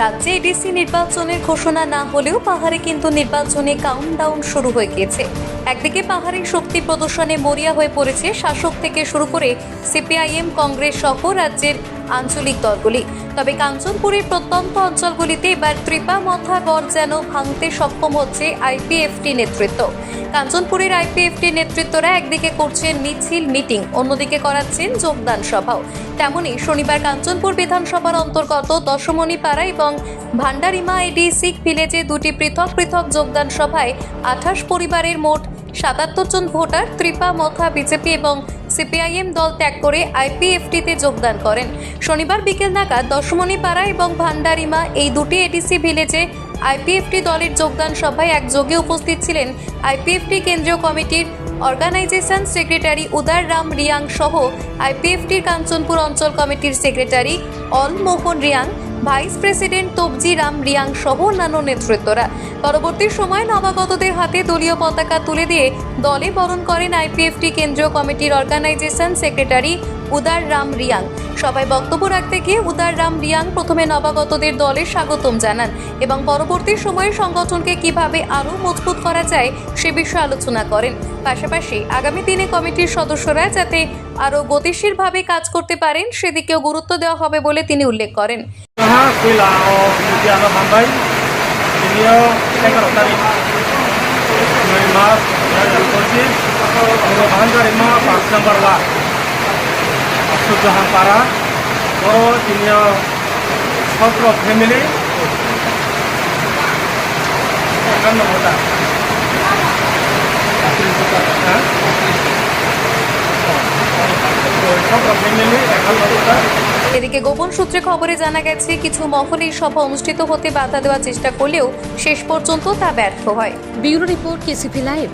রাজ্যে এডিসি নির্বাচনের ঘোষণা না হলেও পাহাড়ে কিন্তু নির্বাচনে কাউন্টডাউন শুরু হয়ে গিয়েছে। একদিকে পাহাড়ে শক্তি প্রদর্শনে মরিয়া হয়ে পড়েছে শাসক থেকে শুরু করে সিপিআইএম, কংগ্রেস সহ রাজ্যের আঞ্চলিক দলগুলি। তবে কাঞ্চনপুরের প্রত্যন্ত অঞ্চলগুলিতে এবার ত্রিপা মথা গড় যেন ভাঙতে সক্ষম হচ্ছে আইপিএফটি নেতৃত্ব। কাঞ্চনপুরের আইপিএফটি নেতৃত্বরা একদিকে করছেন মিছিল, মিটিং, অন্যদিকে করাচ্ছেন যোগদান সভাও। তেমনি শনিবার কাঞ্চনপুর বিধানসভার অন্তর্গত দশমণি পাড়া এবং ভান্ডারিমা এডি শিখ ভিলেজে দুটি পৃথক পৃথক যোগদান সভায় আঠাশ পরিবারের মোট সাতাত্তর জন ভোটার ত্রিপা মথা বিজেপি এবং সিপিআইএম দল ত্যাগ করে আইপিএফটিতে যোগদান করেন। শনিবার বিকেল নাগাদ দশমণি পাড়া এবং ভান্ডারিমা এই দুটি এডিসি ভিলেজে আইপিএফটি দলের যোগদান সভায় একযোগে উপস্থিত ছিলেন আইপিএফটি কেন্দ্রীয় কমিটির অর্গানাইজেশন সেক্রেটারি উদার রাম রিয়াং সহ আইপিএফটির কাঞ্চনপুর অঞ্চল কমিটির secretary all Mohan Reang vice president তবজি Ram Reang সহ অন্যান্য নেতৃত্বরা। পরবর্তী সময় নবাগতদের হাতে দলীয় পতাকা তুলে দিয়ে দলে বরণ করেন আইপিএফটি কেন্দ্রীয় কমিটির অর্গানাইজেশন সেক্রেটারি উদার রাম রিয়াং। সবাই বক্তব্য রাখতে গিয়ে উদার রাম রিয়াং প্রথমে নবাগতদের দলে স্বাগতম জানান এবং পরবর্তী সময়ে সংগঠনকে কীভাবে আরও মজবুত করা যায় সে বিষয়ে আলোচনা করেন। পাশাপাশি আগামী দিনে কমিটির সদস্যরা যাতে আরও গতিশীলভাবে কাজ করতে পারেন সেদিকেও গুরুত্ব দেওয়া হবে বলে তিনি উল্লেখ করেন। Aha, kuila o Luciano Mambay, সুজাহান পাড়া বড় তিনিয় ছত্র ফ্যামিলি। এদিকে গোপন সূত্রে খবরে জানা গেছে কিছু মহলে সভা অনুষ্ঠিত হতে বাধা দেওয়ার চেষ্টা করলেও শেষ পর্যন্ত তা ব্যর্থ হয়। Bureau report KCP live.